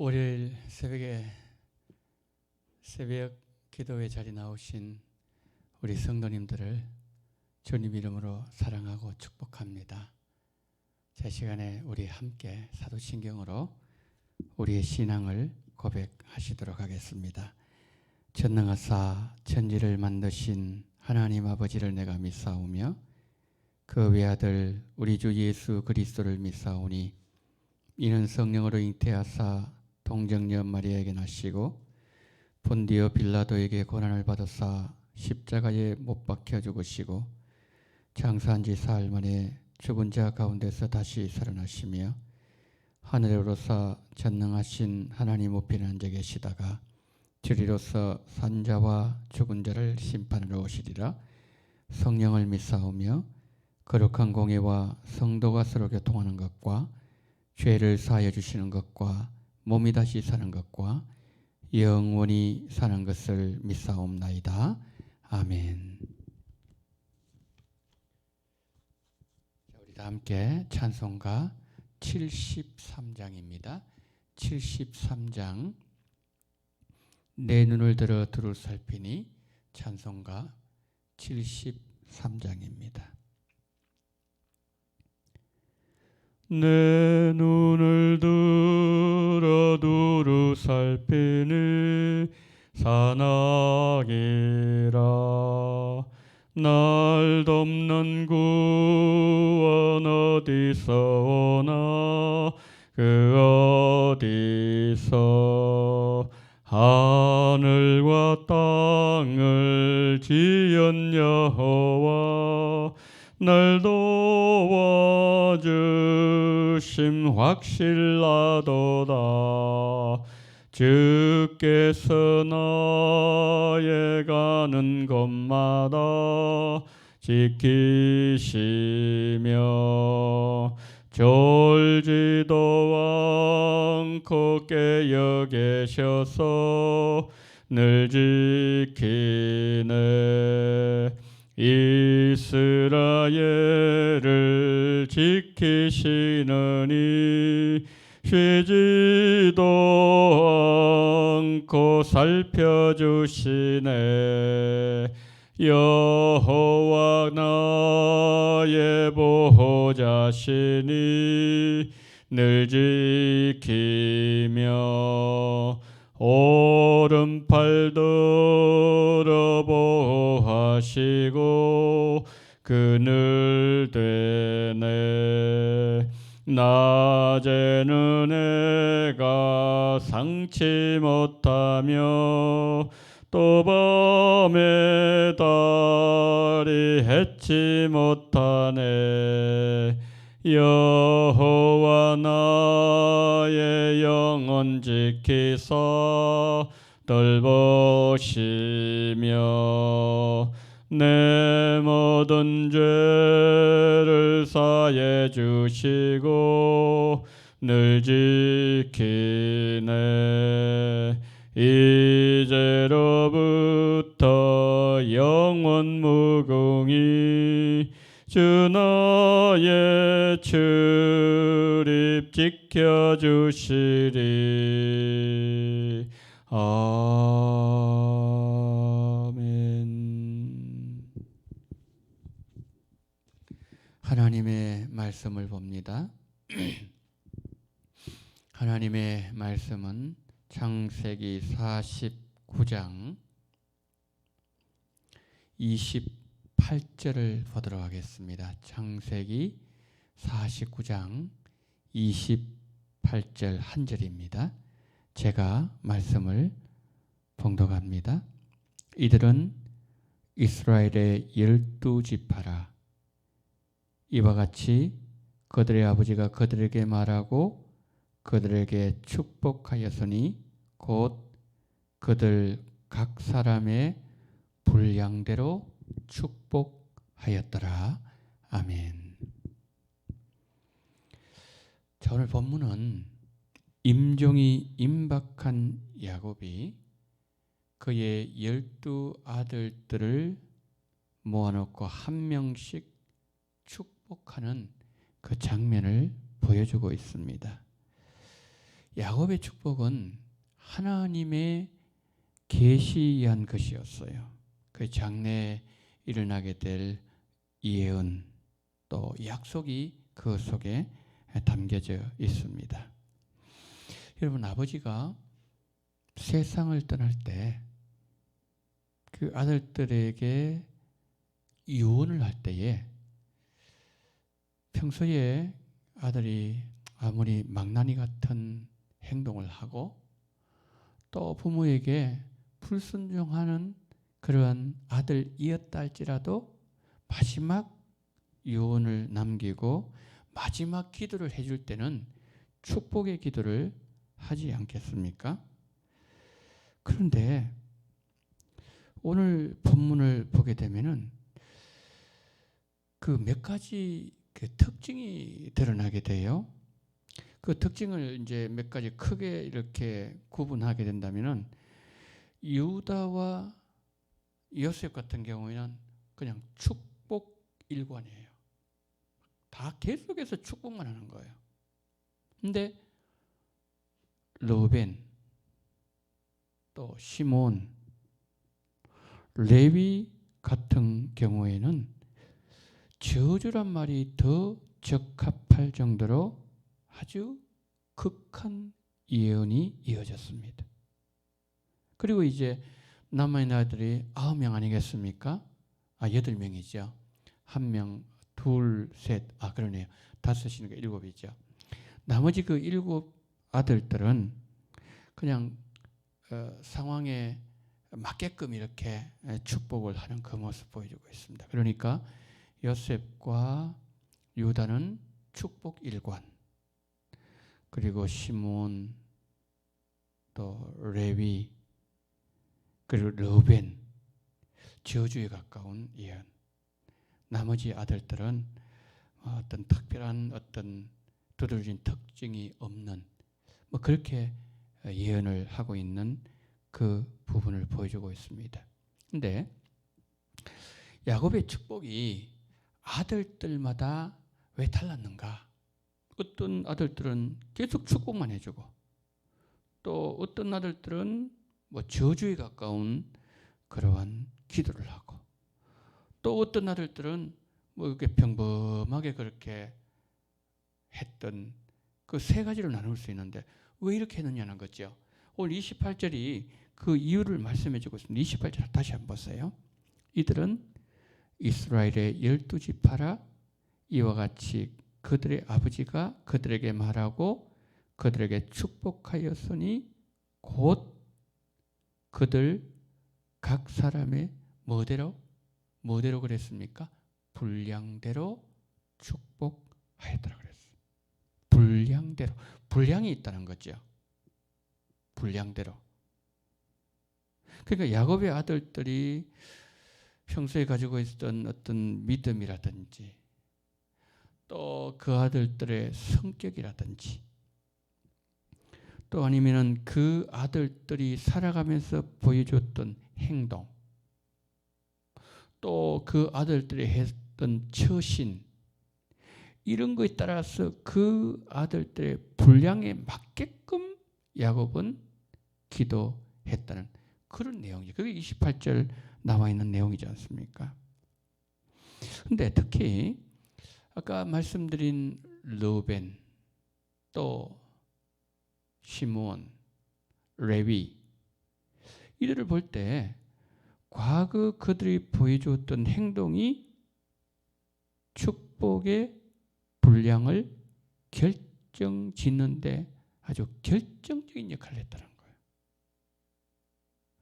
월요일 새벽에 새벽 기도회 자리 나오신 우리 성도님들을 주님 이름으로 사랑하고 축복합니다. 제 시간에 우리 함께 사도신경으로 우리의 신앙을 고백하시도록 하겠습니다. 전능하사 천지를 만드신 하나님 아버지를 내가 믿사오며 그 외아들 우리 주 예수 그리스도를 믿사오니 이는 성령으로 잉태하사 동정녀 마리아에게 나시고 본디오 빌라도에게 고난을 받으사 십자가에 못 박혀 죽으시고 장사한 지 사흘 만에 죽은 자 가운데서 다시 살아나시며 오르사 전능하신 하나님 우편에 앉아 계시다가 주리로서 산자와 죽은 자를 심판하러 오시리라 성령을 믿사오며 거룩한 공예와 성도가 서로 교통하는 것과 죄를 사하여 주시는 것과 몸이 다시 사는 것과 영원히 사는 것을 믿사옵나이다. 아멘. 자, 우리 다 함께 찬송가 73장입니다. 73장 내 눈을 들어 두루 살피니 찬송가 73장입니다. 내 눈을 들어 두루 살피니 사나기라. 날 덮는 구원 어디서 오나? 그 어디서? 하늘과 땅을 지은 여호와 날 도와주심 확실하도다. 주께서 나의 가는 곳마다 지키시며 졸지도 않고 깨어 계셔서 늘 지키네 이스라엘을 지키시느니 쉬지도 않고 살펴주시네. 여호와 나의 보호자시니 늘 지키며 오른팔 들어 보호하시고 그늘 되네. 낮에는 해가 상치 못하며 또 밤에 달이 해치 못하네 여호와 나의 영혼 지키사 돌보시며 내 모든 죄를 사해 주시고 늘 지키네. 이제로부터 영원 무궁히 주 나의 출입 지켜주시리. 아멘. 하나님의 말씀을 봅니다. 하나님의 말씀은 창세기 49장 28절을 보도록 하겠습니다. 창세기 49장 28절 한 절입니다. 제가 말씀을 봉독합니다. 이들은 이스라엘의 열두 지파라. 이와 같이 그들의 아버지가 그들에게 말하고 그들에게 축복하였으니 곧 그들 각 사람의 분량대로 축복하였더라. 아멘. 자, 오늘 본문은 임종이 임박한 야곱이 그의 열두 아들들을 모아놓고 한 명씩 축복하는 그 장면을 보여주고 있습니다. 야곱의 축복은 하나님의 계시한 것이었어요. 그 장래에 일어나게 될 예언 또 약속이 그 속에 담겨져 있습니다. 여러분 아버지가 세상을 떠날 때 그 아들들에게 유언을 할 때에 평소에 아들이 아무리 망나니 같은 행동을 하고 또 부모에게 불순종하는 그러한 아들이었다 할지라도 마지막 유언을 남기고 마지막 기도를 해줄 때는 축복의 기도를 하지 않겠습니까? 그런데 오늘 본문을 보게 되면은 그 몇 가지 그 특징이 드러나게 돼요. 그 특징을 이제 몇 가지 크게 이렇게 구분하게 된다면은 유다와 요셉 같은 경우에는 그냥 축복 일관이에요. 다 계속해서 축복만 하는 거예요. 근데 로벤 또 시몬 레위 같은 경우에는 저주란 말이 더 적합할 정도로 아주 극한 예언이 이어졌습니다. 그리고 이제 남아있는 아들이 아홉 명 아니겠습니까? 아 여덟 명이죠. 한 명, 둘, 셋, 아 그러네요. 다섯이니까 일곱이죠. 나머지 그 일곱 아들들은 그냥 어, 상황에 맞게끔 이렇게 축복을 하는 그 모습 보여주고 있습니다. 그러니까 요셉과 유다는 축복 일관, 그리고 시몬, 또 레위, 그리고 르벤 저주에 가까운 예언. 나머지 아들들은 어떤 특별한 어떤 두드러진 특징이 없는 뭐 그렇게 예언을 하고 있는 그 부분을 보여주고 있습니다. 근데 야곱의 축복이 아들들마다 왜 달랐는가? 어떤 아들들은 계속 축복만 해주고 또 어떤 아들들은 뭐 저주에 가까운 그러한 기도를 하고 또 어떤 아들들은 뭐 이렇게 평범하게 그렇게 했던 그 세 가지로 나눌 수 있는데 왜 이렇게 했느냐는 거죠. 오늘 28절이 그 이유를 말씀해 주고 있습니다. 28절 다시 한번 보세요. 이들은 이스라엘의 열두 지파라 이와 같이 그들의 아버지가 그들에게 말하고 그들에게 축복하였으니 곧 그들 각 사람의 뭐대로 뭐대로 그랬습니까? 분량대로 축복하였더라 그랬어요. 분량대로 분량이 있다는 거죠. 분량대로. 그러니까 야곱의 아들들이 평소에 가지고 있었던 어떤 믿음이라든지 또 그 아들들의 성격이라든지 또 아니면은 그 아들들이 살아가면서 보여줬던 행동 또 그 아들들이 했던 처신 이런 거에 따라서 그 아들들의 분량에 맞게끔 야곱은 기도했다는 그런 내용이죠. 그게 28절 나와 있는 내용이지 않습니까? 근데 특히 아까 말씀드린 르벤 또 시몬, 레위 이들을 볼 때 과거 그들이 보여주었던 행동이 축복의 분량을 결정 짓는데 아주 결정적인 역할을 했다는 거예요.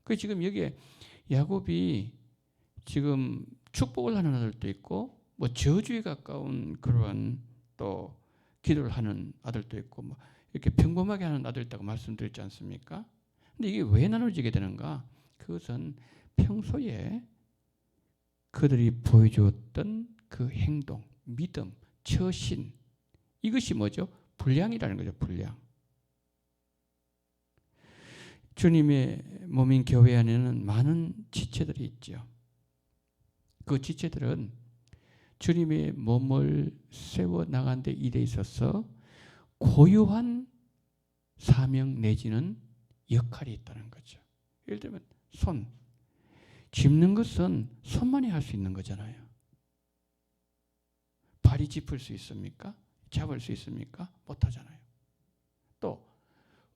그 지금 여기에 야곱이 지금 축복을 하는 아들도 있고 뭐 저주에 가까운 그러한 또 기도를 하는 아들도 있고 뭐 이렇게 평범하게 하는 아들 있다고 말씀드렸지 않습니까? 근데 이게 왜 나눠지게 되는가? 그것은 평소에 그들이 보여주었던 그 행동, 믿음, 처신 이것이 뭐죠? 분량이라는 거죠. 분량. 주님의 몸인 교회 안에는 많은 지체들이 있죠. 그 지체들은 주님의 몸을 세워 나간 데 일에 있어서 고유한 사명 내지는 역할이 있다는 거죠. 예를 들면 손 짚는 것은 손만이 할 수 있는 거잖아요. 발이 짚을 수 있습니까? 잡을 수 있습니까? 못 하잖아요. 또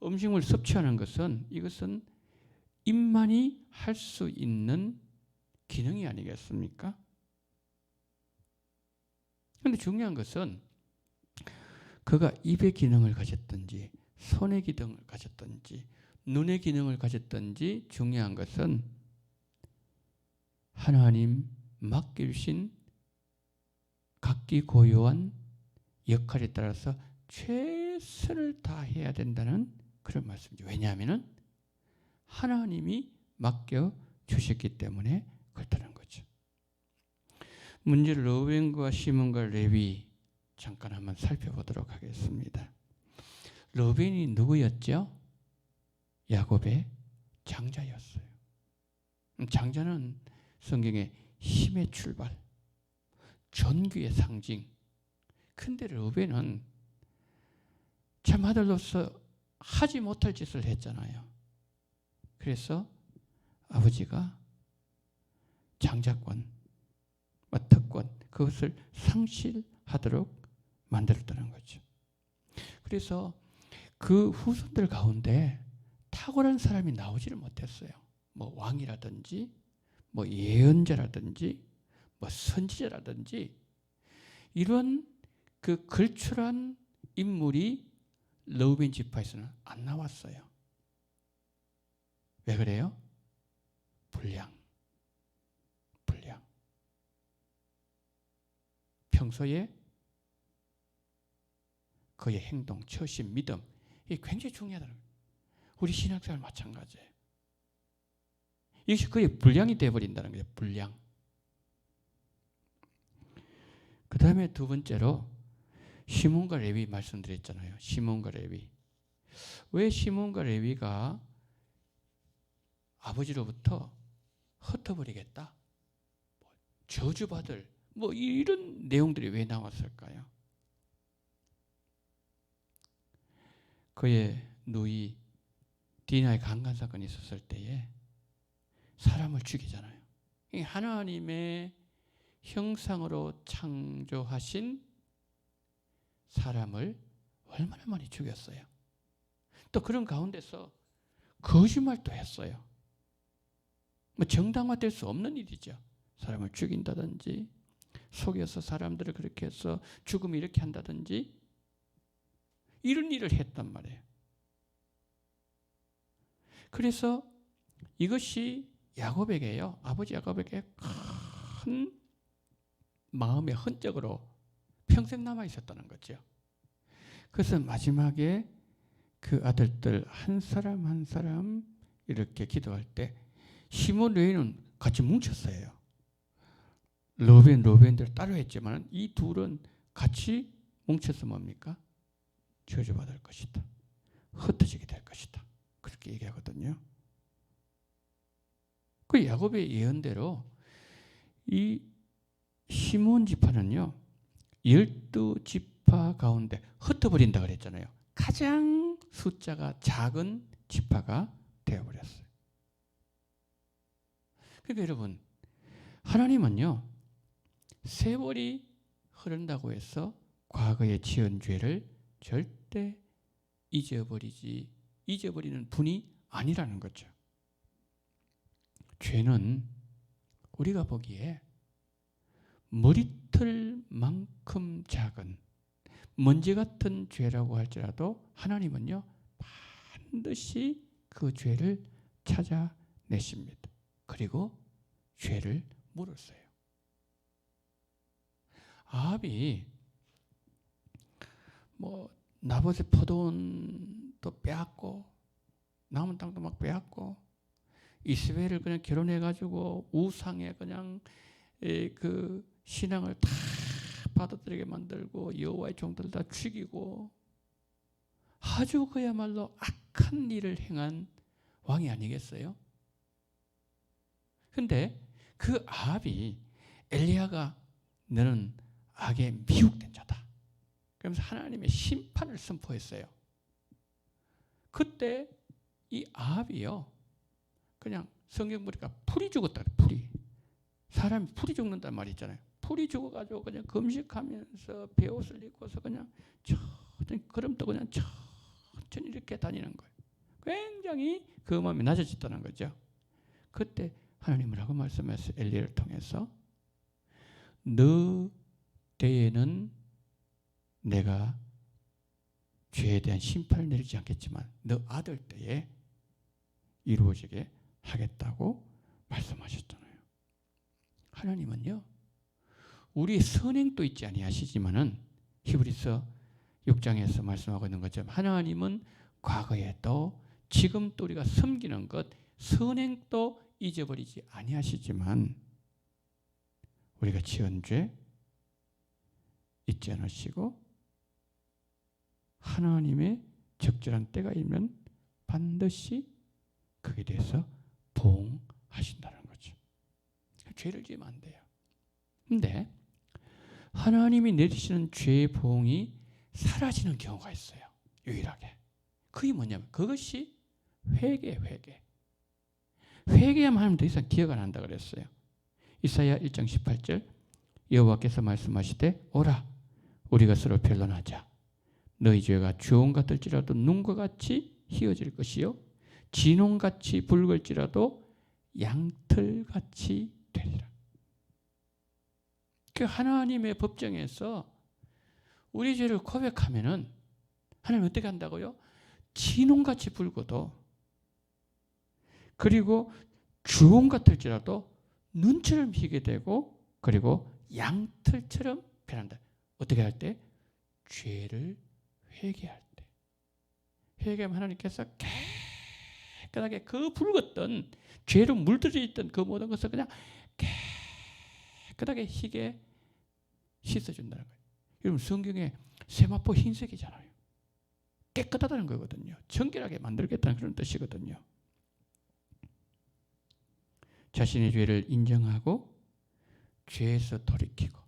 음식물 섭취하는 것은 이것은 입만이 할 수 있는 기능이 아니겠습니까? 근데 중요한 것은 그가 입의 기능을 가졌든지 손의 기능을 가졌든지 눈의 기능을 가졌든지 중요한 것은 하나님 맡기신 각기 고유한 역할에 따라서 최선을 다해야 된다는 그런 말씀이죠. 왜냐하면 하나님이 맡겨 주셨기 때문에 그렇다는. 문제를 로벤과 시몬과 레위 잠깐 한번 살펴보도록 하겠습니다. 로벤이 누구였죠? 야곱의 장자였어요. 장자는 성경의 힘의 출발, 전귀의 상징. 근데 로벤은 참 아들로서 하지 못할 짓을 했잖아요. 그래서 아버지가 장자권, 뭐 특권 그것을 상실하도록 만들었다는 거죠. 그래서 그 후손들 가운데 탁월한 사람이 나오지를 못했어요. 뭐 왕이라든지 뭐 예언자라든지 뭐 선지자라든지 이런 그 걸출한 인물이 러우벤 지파에서는 안 나왔어요. 왜 그래요? 불량. 평소에 그의 행동, 처신, 믿음 이게 굉장히 중요하다는 거예요. 우리 신앙생활 마찬가지예요. 이것이 그의 불량이 되어버린다는 거예요. 불량. 그 다음에 두 번째로 시몬과 레위 말씀드렸잖아요. 시몬과 레위. 왜 시몬과 레위가 아버지로부터 흩어버리겠다? 뭐 저주받을 뭐 이런 내용들이 왜 나왔을까요? 그의 누이 디나의 강간 사건이 있었을 때에 사람을 죽이잖아요. 하나님의 형상으로 창조하신 사람을 얼마나 많이 죽였어요. 또 그런 가운데서 거짓말도 했어요. 뭐 정당화될 수 없는 일이죠. 사람을 죽인다든지 속여서 사람들을 그렇게 해서 죽음 이렇게 한다든지 이런 일을 했단 말이에요. 그래서 이것이 야곱에게요. 아버지 야곱에게 큰 마음의 흔적으로 평생 남아 있었다는 거죠. 그래서 마지막에 그 아들들 한 사람 한 사람 이렇게 기도할 때 시몬 레이는 같이 뭉쳤어요. 로벤 로벤들 따로 했지만 이 둘은 같이 뭉쳐서 뭡니까? 저주받을 것이다. 흩어지게 될 것이다. 그렇게 얘기하거든요. 그 야곱의 예언대로 이 시몬 지파는요. 열두 지파 가운데 흩어버린다 그랬잖아요. 가장 숫자가 작은 지파가 되어버렸어요. 그러니까 여러분 하나님은요. 세월이 흐른다고 해서 과거에 지은 죄를 절대 잊어버리지 잊어버리는 분이 아니라는 거죠. 죄는 우리가 보기에 머리털만큼 작은 먼지 같은 죄라고 할지라도 하나님은요 반드시 그 죄를 찾아내십니다. 그리고 죄를 물었어요. 아합이 뭐 나봇의 포도원도 빼앗고 남은 땅도 막 빼앗고 이스라엘을 그냥 결혼해가지고 우상에 그냥 그 신앙을 다 받아들이게 만들고 여호와의 종들 다 죽이고 아주 그야말로 악한 일을 행한 왕이 아니겠어요? 근데 그 아합이 엘리야가 너는 악에 미혹된 자다. 그러면서 하나님의 심판을 선포했어요. 그때 이 아합이요. 그냥 성경 보니까 풀이 죽었다. 풀이. 사람이 풀이 죽는단 말이 있잖아요. 풀이 죽어가지고 그냥 금식하면서 배옷을 입고서 그냥 천천히 걸음도 그냥 천천히 이렇게 다니는 거예요. 굉장히 그 마음이 낮아졌다는 거죠. 그때 하나님 뭐라고 말씀했어요? 엘리를 통해서 너 때에는 내가 죄에 대한 심판을 내리지 않겠지만 너 아들 때에 이루어지게 하겠다고 말씀하셨잖아요. 하나님은요. 우리 선행도 있지 아니하시지만은 히브리서 6장에서 말씀하고 있는 것처럼 하나님은 과거에도 지금 또 우리가 섬기는 것 선행도 잊어버리지 아니하시지만 우리가 지은 죄 잊지 않으시고 하나님의 적절한 때가 있면 반드시 그에 대해서 보응하신다는 거죠. 죄를 지으면 안 돼요. 근데 하나님이 내리시는 죄의 보응이 사라지는 경우가 있어요. 유일하게. 그게 뭐냐면 그것이 회개, 회개. 회개하면 하나님 더 이상 기억 안 한다 그랬어요. 이사야 1장 18절 여호와께서 말씀하시되 오라 우리가 서로 변론하자. 너희 죄가 주홍 같을지라도 눈과 같이 희어질 것이요 진홍같이 붉을지라도 양털같이 되리라. 그 하나님의 법정에서 우리 죄를 고백하면은 하나님 어떻게 한다고요? 진홍같이 붉어도 그리고 주홍 같을지라도 눈처럼 희게 되고 그리고 양털처럼 변한다. 어떻게 할 때? 죄를 회개할 때. 회개하면 하나님께서 깨끗하게 그 붉었던 죄로 물들어 있던 그 모든 것을 그냥 깨끗하게 희게 씻어준다는 거예요. 여러분 성경에 세마포 흰색이잖아요. 깨끗하다는 거거든요. 정결하게 만들겠다는 그런 뜻이거든요. 자신의 죄를 인정하고 죄에서 돌이키고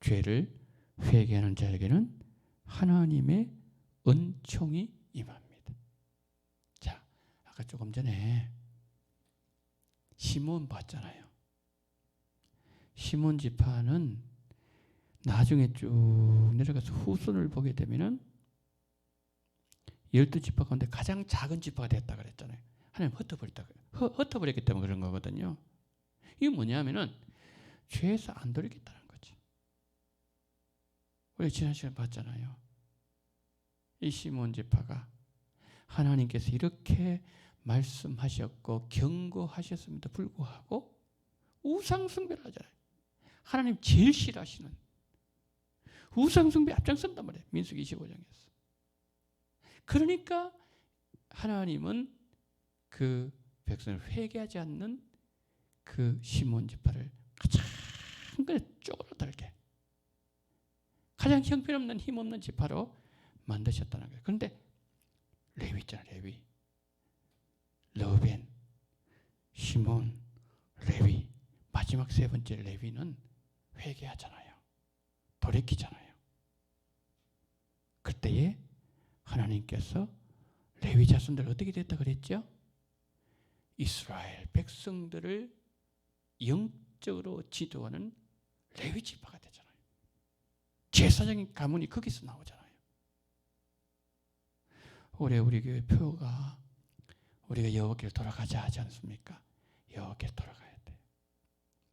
죄를 회개하는 자에게는 하나님의 은총이 임합니다. 자, 아까 조금 전에 시몬 봤잖아요. 시몬 지파는 나중에 쭉 내려가서 후손을 보게 되면은 열두 지파 가운데 가장 작은 지파가 됐다 그랬잖아요. 하나님 흩어버렸다. 흩어버렸기 때문에 그런 거거든요. 이게 뭐냐면은 죄에서 안 거지. 우리 지난 시간 봤잖아요. 이 시몬 지파가 하나님께서 이렇게 말씀하셨고 경고하셨음에도 불구하고 우상 숭배를 하잖아요. 하나님 제일 싫어하시는 우상 숭배 앞장선단 말이에요. 민수기 25장에서. 그러니까 하나님은 그 백성을 회개하지 않는 그 시몬 지파를 가장 그래 쪼그라들게 가장 형편없는 힘없는 지파로 만드셨다는 거예요. 그런데 레위 있잖아 레위 러벤 시몬 레위 마지막 세 번째 레위는 회개하잖아요. 돌이키잖아요. 그때에 하나님께서 레위 자손들 어떻게 됐다 그랬죠? 이스라엘 백성들을 영적으로 지도하는 레위 지파가 되잖아요. 제사적인 가문이 거기서 나오잖아요. 올해 우리 교회 표가 우리가 여호와께로 돌아가자 하지 않습니까? 여호와께로 돌아가야 돼.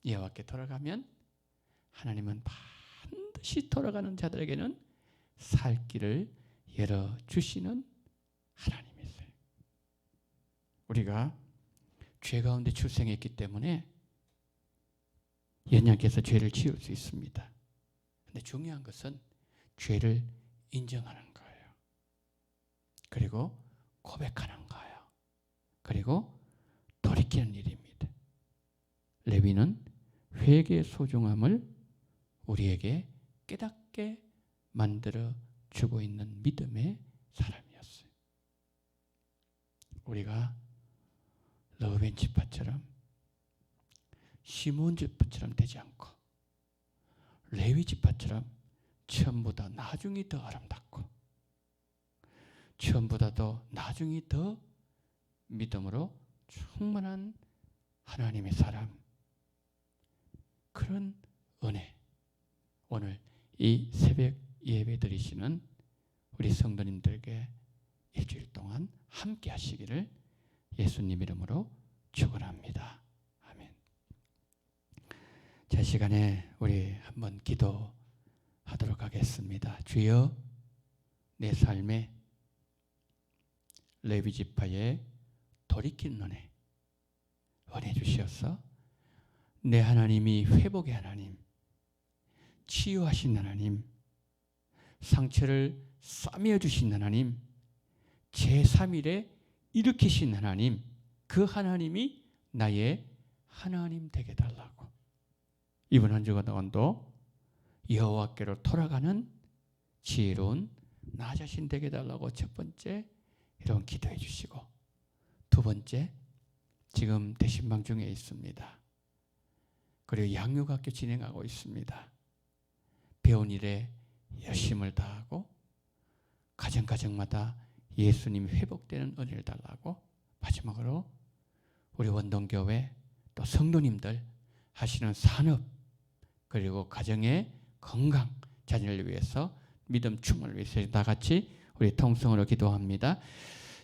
여호와께 돌아가면 하나님은 반드시 돌아가는 자들에게는 살 길을 열어 주시는 하나님이세요. 우리가 죄 가운데 출생했기 때문에 연약해서 죄를 지을 수 있습니다. 근데 중요한 것은 죄를 인정하는 거예요. 그리고 고백하는 거예요. 그리고 돌이키는 일입니다. 레위는 회개의 소중함을 우리에게 깨닫게 만들어 주고 있는 믿음의 사람이었어요. 우리가 러벤 지파처럼 시몬 지파처럼 되지 않고 레위 지파처럼 전부 다 나중이 더 아름답고 처음보다도 나중이 더 믿음으로 충만한 하나님의 사람 그런 은혜 오늘 이 새벽 예배 드리시는 우리 성도님들에게 일주일 동안 함께 하시기를 예수님 이름으로 축원합니다. 자 시간에 우리 한번 기도하도록 하겠습니다. 주여 내 삶에 레위 지파에 돌이킨 은혜 은혜 주시옵소. 내 하나님이 회복의 하나님, 치유하신 하나님, 상처를 싸매어 주신 하나님, 제3일에 일으키신 하나님, 그 하나님이 나의 하나님 되게 달라고. 이번 한 주간 동안도 여호와께로 돌아가는 지혜로운 나 자신 되게 달라고 첫 번째 이런 기도해 주시고 두 번째 지금 대신방 중에 있습니다. 그리고 양육학교 진행하고 있습니다. 배운 일에 열심을 다하고 가정 가정마다 예수님 회복되는 은혜를 달라고 마지막으로 우리 원동교회 또 성도님들 하시는 산업 그리고 가정의 건강 자녀를 위해서 믿음 충만을 위해서 다 같이 우리 통성으로 기도합니다.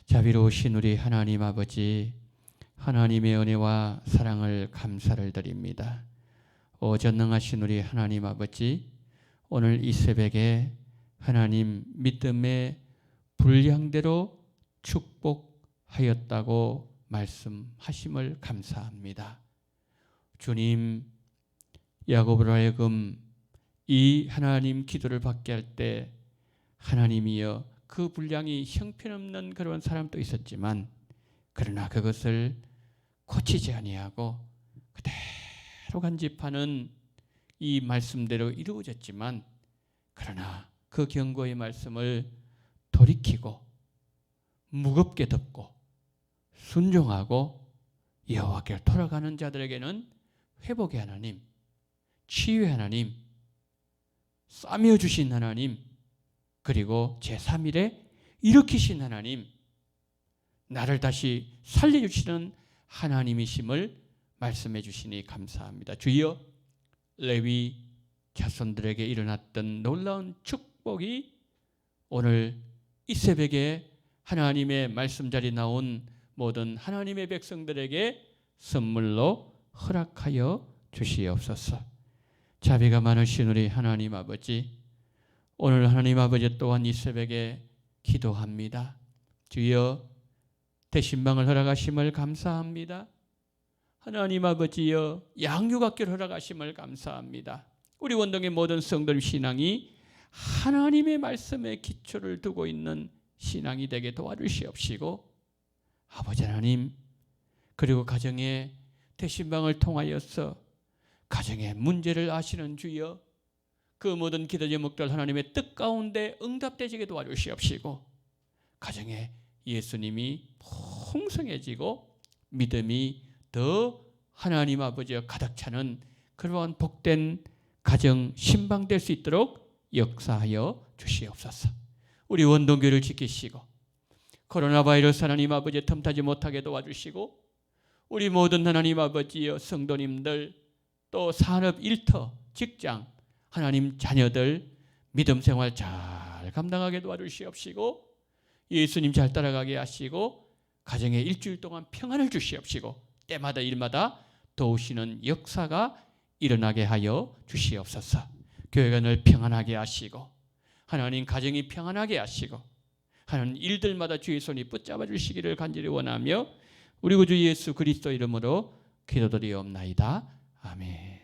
자비로우신 우리 하나님 아버지 하나님의 은혜와 사랑을 감사를 드립니다. 오 전능하신 우리 하나님 아버지 오늘 이 새벽에 하나님 믿음의 분량대로 축복하였다고 말씀하심을 감사합니다. 주님 야곱으로 하여금 이 하나님 기도를 받게 할 때 하나님이여 그 분량이 형편없는 그런 사람도 있었지만 그러나 그것을 고치지 아니하고 그대로 간직하는 이 말씀대로 이루어졌지만 그러나 그 경고의 말씀을 돌이키고 무겁게 듣고 순종하고 여호와께 돌아가는 자들에게는 회복의 하나님, 치유의 하나님, 싸매어 주신 하나님, 그리고 제3일에 일으키신 하나님, 나를 다시 살려주시는 하나님이심을 말씀해 주시니 감사합니다. 주여 레위 자손들에게 일어났던 놀라운 축복이 오늘 이 새벽에 하나님의 말씀 자리 나온 모든 하나님의 백성들에게 선물로 허락하여 주시옵소서. 자비가 많으신 우리 하나님 아버지, 오늘 하나님 아버지 또한 이 새벽에 기도합니다. 주여 대신방을 허락하심을 감사합니다. 하나님 아버지여 양육학교를 허락하심을 감사합니다. 우리 원동의 모든 성도님 신앙이 하나님의 말씀에 기초를 두고 있는 신앙이 되게 도와주시옵시고 아버지 하나님 그리고 가정의 대신방을 통하여서 가정의 문제를 아시는 주여 그 모든 기도 제목들 하나님의 뜻 가운데 응답되지게 도와주시옵시고 가정에 예수님이 풍성해지고 믿음이 더 하나님 아버지와 가득 차는 그러한 복된 가정 신방될 수 있도록 역사하여 주시옵소서. 우리 원동교를 지키시고 코로나 바이러스 하나님 아버지 틈타지 못하게 도와주시고 우리 모든 하나님 아버지여 성도님들 또 산업 일터 직장 하나님 자녀들 믿음 생활 잘 감당하게 도와주시옵시고 예수님 잘 따라가게 하시고 가정에 일주일 동안 평안을 주시옵시고 때마다 일마다 도우시는 역사가 일어나게 하여 주시옵소서. 교회가 늘 평안하게 하시고 하나님 가정이 평안하게 하시고 하나님 일들마다 주의 손이 붙잡아 주시기를 간절히 원하며 우리 구주 예수 그리스도 이름으로 기도드리옵나이다. 아멘.